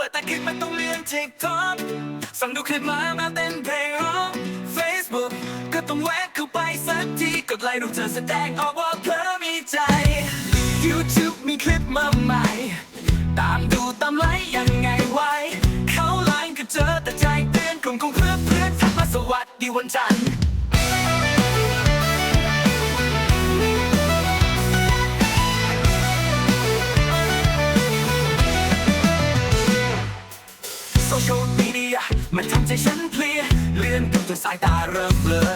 เปิดแต่คลิปมันต้องเลื่อนทิกท็อกสั่งดูคลิปมามาเต้นเพลงร้อง Facebook ก็ต้องแวะเข้าไปสักทีกดไลค์รูปเธอแสดงออกว่าเธอมีใจ YouTube มีคลิปมาใหม่ ตามดูตามไลค์ยังไงไว้ เข้าไลน์ก็เจอแต่ใจเตือนกลุ่มของเพื่อนเพื่อนทักมาสวัสดีวันจันทร์ มันทำใจฉันเพลียเลื่อนกับจนสายตาเริ่มเบลอ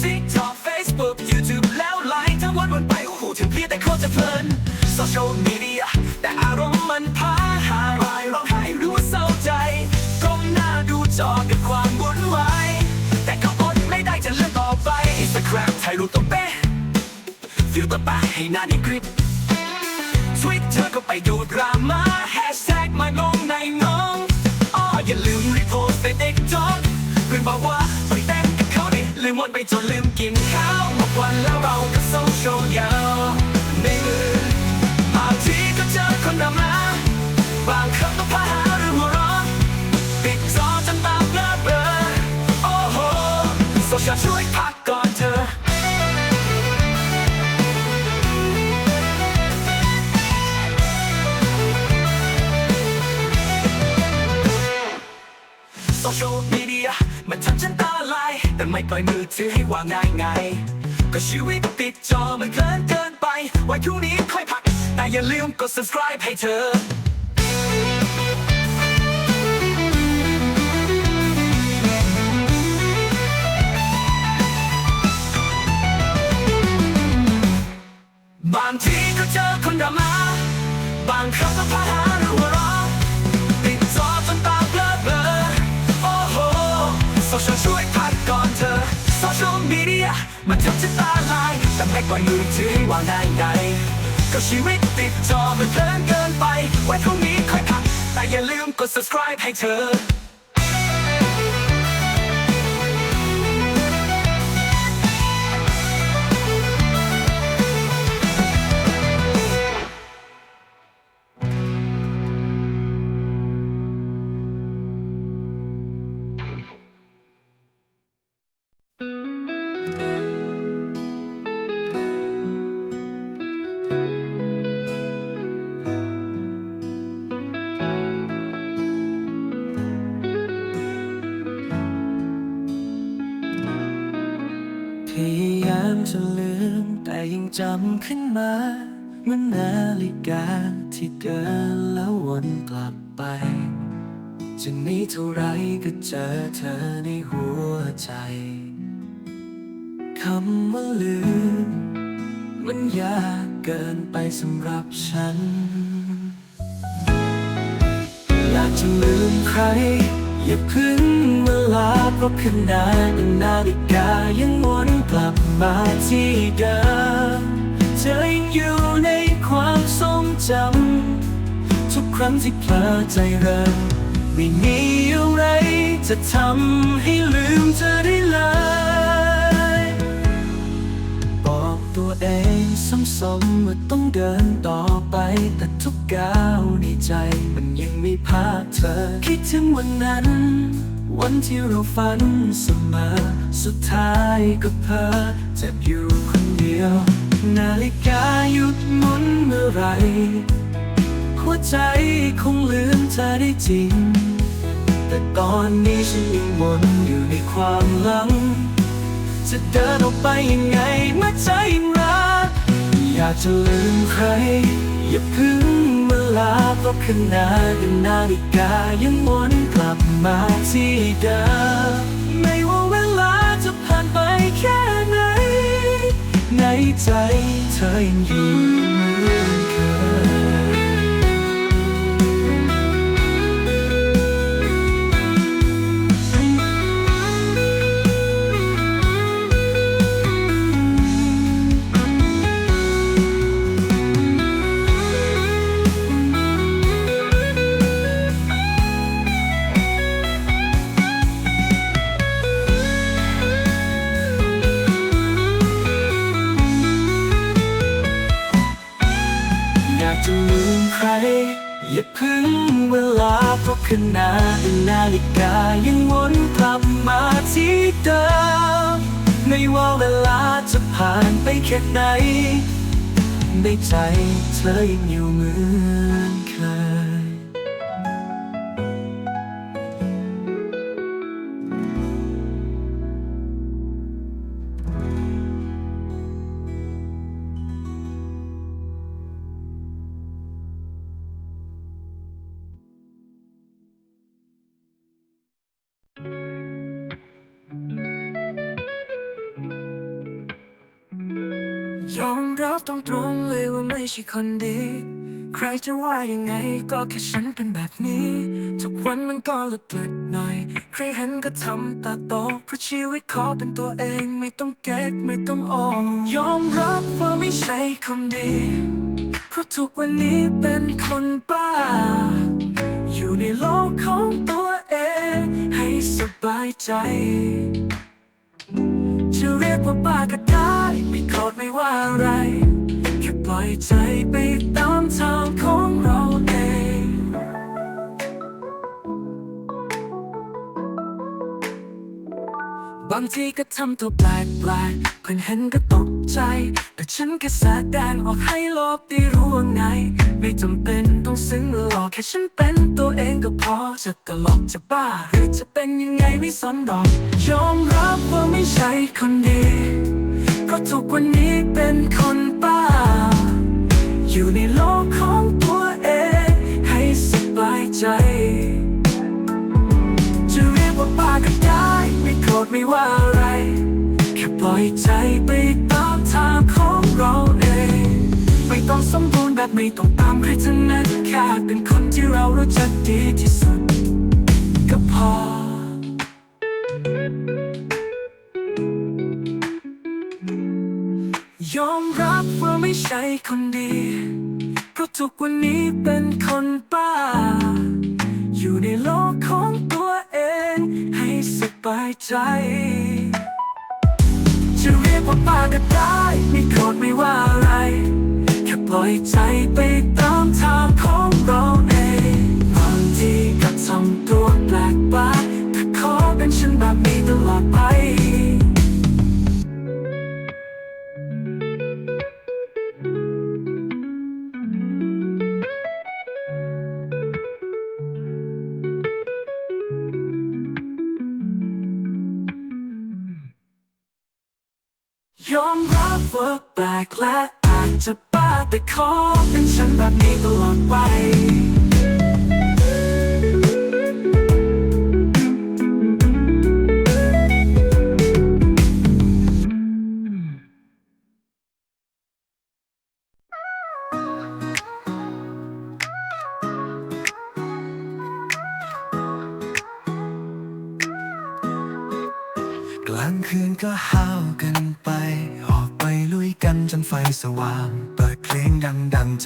TikTok Facebook YouTube แล้วไลน์ทั้งวันวันไปโอ้โหถึงเพลียแต่โคตรจะเพลินโซเชียลมีเดียแต่อารมณ์มันพาหายร้องไห้หรือว่าเศร้าใจก้มหน้าดูจอกับความวุ่นวายแต่ก็อดไม่ได้จะเลื่อนต่อไป Instagram ถ่ายรูปต้องเป๊ะฟิลเตอร์ปะให้หน้าในคลิปทวิตเธอก็ไปดูดราม่า จนลืมกินข้าวหมดวันแล้วเราก็โซเชียลยาวในมือบางทีก็เจอคนดำน้ำบางครั้งต้องพาหาหรือหัวเร้อนปิดจอจนตาเบลอเบลอโอ้โหโซเชียลช่วยพัก ไม่ปล่อยมือถือให้วางง่ายไง ก็ชีวิตติดจอมันเพลินเกินไป ไว้พรุ่งนี้ค่อยพัก แต่อย่าลืมกด subscribe ให้เธอบางทีก็เจอคนดราม่าบางครั้งก็พาหาหรือหัวเรา มันทำฉันตาลายแต่ไม่ปล่อยมือถือวางได้ไงก็ชีวิตติดจอมันเพลินเกินไปไว้พรุ่งนี้ค่อยพักแต่อย่าลืมกด subscribe ให้เธอ มจะลืม แต่ยังจำขึ้นมาเหมือนนาฬิกาที่เดินแล้ววนกลับไปจะนี้เท่าไรก็เจอเธอในหัวใจคำว่าลืม มันยากเกินไปสำหรับฉัน อยากจะลืมใคร อย่าพึ่งเวลาเพราะขนาดนาฬิกายังวนกลับมาที่เดิมเธอยังอยู่ในความทรงจำทุกครั้งที่เพลอใจเริ่มไม่มีอะไรจะทำให้ลืมเธอได้เลยบอกตัวเองซ้ำๆว่าต้องเดินต่อไปแต่ทุกก้าวในใจมันยังมีภาพเธอ ถึงวันนั้น วันที่เราฝันเสมอ สุดท้ายก็เพ้อเจ็บอยู่คนเดียว นาฬิกาหยุดหมุนเมื่อไรหัวใจคงลืมเธอได้จริง แต่ตอนนี้ฉันยังวนอยู่ในความหลัง จะเดินออกไปยังไงเมื่อใจยังรัก อยากจะลืมใคร อย่าพึ่ง ลาเพราะขนาดนาฬิกายังวนกลับมาที่เดิมไม่ว่าเวลาจะผ่านไปแค่ไหน ในใจเธอยังอยู่เหมือนเคย ขณะนาฬิกายังวนกลับมาที่เดิมไม่ว่าเวลาจะผ่านไปแค่ไหนในใจเธอยังอยู่เหมือน ยอมรับตรงๆเลยว่าไม่ใช่คนดี ใครจะว่ายังไงก็แค่ฉันเป็นแบบนี้ ทุกวันมันก็หลุดหลุดหน่อย ใครเห็นก็ทำตาโตเพราะชีวิตขอเป็นตัวเองไม่ต้องเก๊กไม่ต้องออกยอมรับว่าไม่ใช่คนดี เพราะทุกวันนี้เป็นคนบ้า อยู่ในโลกของตัวเอง ให้สบายใจ จะเรียกว่าบ้าก็ ว่าอะไร แค่ปล่อยใจไปตามทางของเราเองบางทีก็ทำตัวแปลกแปลกๆเพื่อนเห็นก็ตกใจ แต่ฉันแค่แสดงออกให้โลกได้รู้ว่าไง ไม่จำเป็นต้องซึ้งหรอกแค่ฉันเป็นตัวเองก็พอจะตลกจะบ้า หรือจะเป็นยังไงไม่สนดอกยอมรับว่าไม่ใช่คนดีเพ ราะทุกวันนี้เป็นคนบ้า อยู่ในโลกของตัวเองให้สบายใจ จะเรียกว่าบ้าก็ได้ ไม่โกรธไม่ว่าอะไร แค่ปล่อยใจไปตามทางของเราเอง ไม่ต้องสมบูรณ์แบบไม่ต้องตามใครทั้งนั้นแค่เป็นคนที่เรารู้จักดีที่สุด ใช่คนดี เพราะทุกวันนี้เป็นคนบ้า อยู่ในโลกของตัวเอง ให้สบายใจ จะเรียกว่าบ้าก็ได้ ไม่โกรธไม่ว่าอะไร แค่ปล่อยใจไป กและอาจจะบ้าแต่ขอเป็นฉันแบบนี้ตลอดไป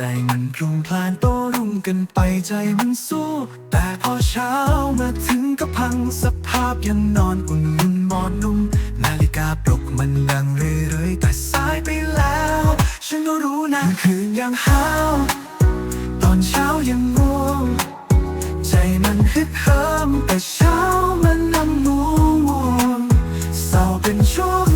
ใจมันพรุ่งพล่านโตรุ่งกันไปใจมันสู้ แต่พอเช้ามาถึงก็พังสภาพยังนอนอุ่นอุ่นหมอนนุ่ม นาฬิกาปลุกมันดังเรื่อยๆแต่สายไปแล้ว ฉันก็รู้นะคืนยังห้าวตอนเช้ายังง่วง ใจมันฮึกเหิมแต่เช้ามันนำง่วงวงเศร้าเป็นช่วง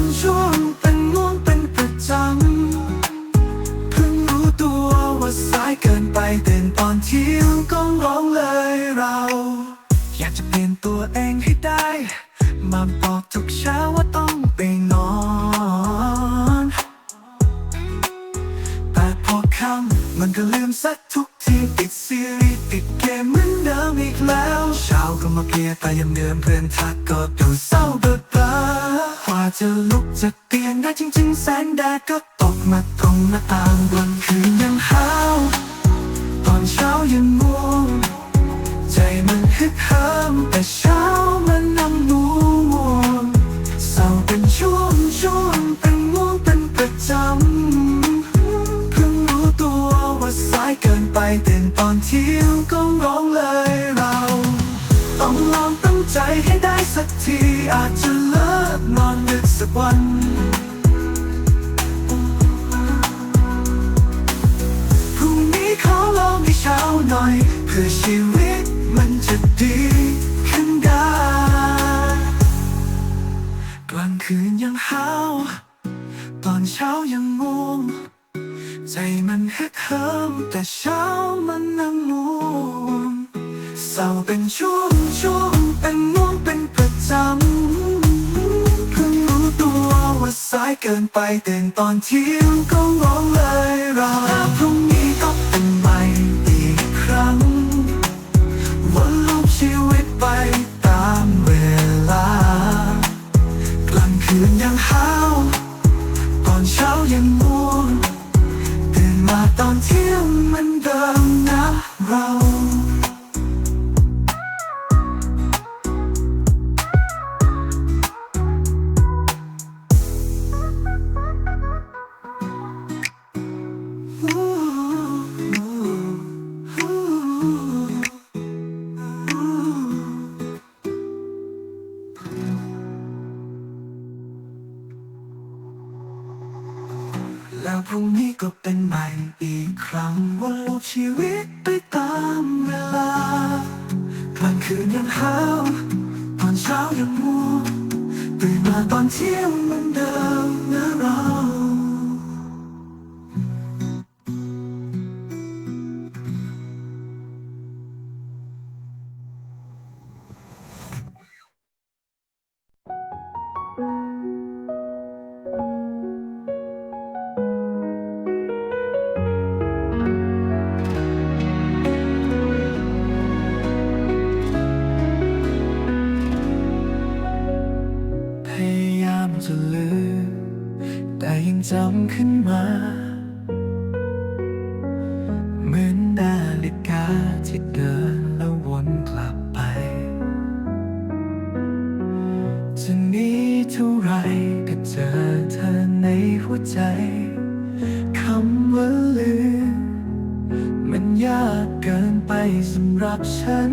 เกินไปเต้นตอนเที่ยงก็ร้องเลยเรา อยากจะเปลี่ยนตัวเองให้ได้ มาบอกทุกเช้าว่าต้องไปนอนแต่พอค่ำมันก็ลืมสักทุกทีติดซีรีส์ติดเกมเหมือนเดิมอีกแล้วเช้าก็มาเพลียแต่ยังเดิมเพื่อนทักก็ดูเศร้าเบิดเบอกว่าจะลุกจากเตียงได้จริง ๆ แสงแดดก็ตกมาตรงหน้าต่างวัน ยังง่วง ใจมันฮึกเหิมแต่เช้ามันนำง่วงเศร้าเป็นช่วงช่วงเป็นง่วงเป็นประจำเพิ่งรู้ตัวว่าสายเกินไปเต้นตอนเที่ยงก็ร้องเลยเรา ต้องลองตั้งใจให้ได้สักทีอาจจะเลิกนอนดึกสักวัน ห้เช้าหน่อย เพื่อชีวิตมันจะดีขึ้นได้ กลางคืนยังห้าวตอนเช้ายังง่วงใจมันฮึกเหิมแต่เช้ามันนั่งง่วงเศร้าเป็นช่วงช่วงเป็นง่วงเป็นประจำเพิ่งรู้ตัวว่าสายเกินไปตื่นตอนเที่ยงก็งงเลยราพรุ่ง น อนเช้ามัวตื่นมาตอนเที่ยงเหมือนเดิมนะเรา จำขึ้นมา เหมือนนาฬิกาที่เดินแล้ววนกลับไป จะนีเท่าไรก็เจอเธอในหัวใจ คำว่าลืมมันยากเกินไปสำหรับฉัน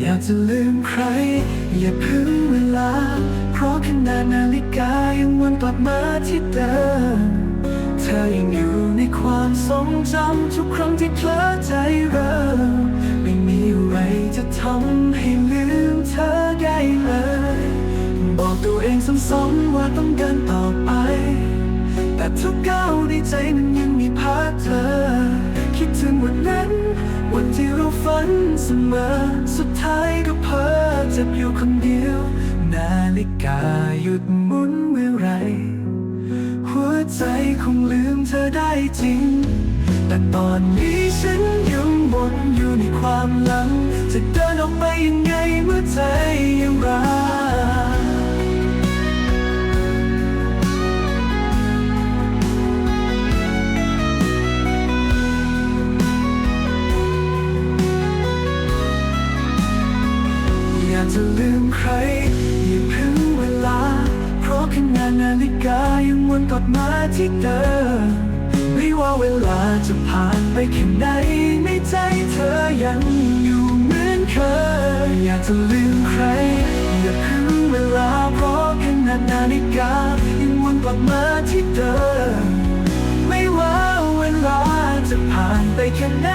อยากจะลืมใคร อย่าพึ่งเวลา ราะขนาดนาฬิกายังวนกลับมาที่เดิมเธอยังอยู่ในความทรงจำทุกครั้งที่เพลอใจเริ่มไม่มีอะไรจะทำให้ลืมเธอได้เลย บอกตัวเองซ้ำๆว่าต้องเดินต่อไป แต่ทุกก้าวในใจมันยังมีภาพเธอ คิดถึงวันนั้น วันที่เราฝันเสมอสุดท้ายก็เพ้อเจ็บอยู่คนเดียว นาฬิกาหยุดหมุนเมื่อไร หัวใจคงลืมเธอได้จริง แต่ตอนนี้ฉันยังวนอยู่ในความหลัง จะเดินออกไปยังไงเมื่อใจยังรัก ที่เดิมไม่ว่าเวลาจะผ่านไปแค่ไหนในใจเธอยังอยู่เหมือนเคยอยากจะลืมใครอย่าพึ่งเวลาเพราะขนาดนาฬิกายังวนกลับมาที่เดิมไม่ว่าเวลาจะผ่านไปแค่ไหน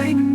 า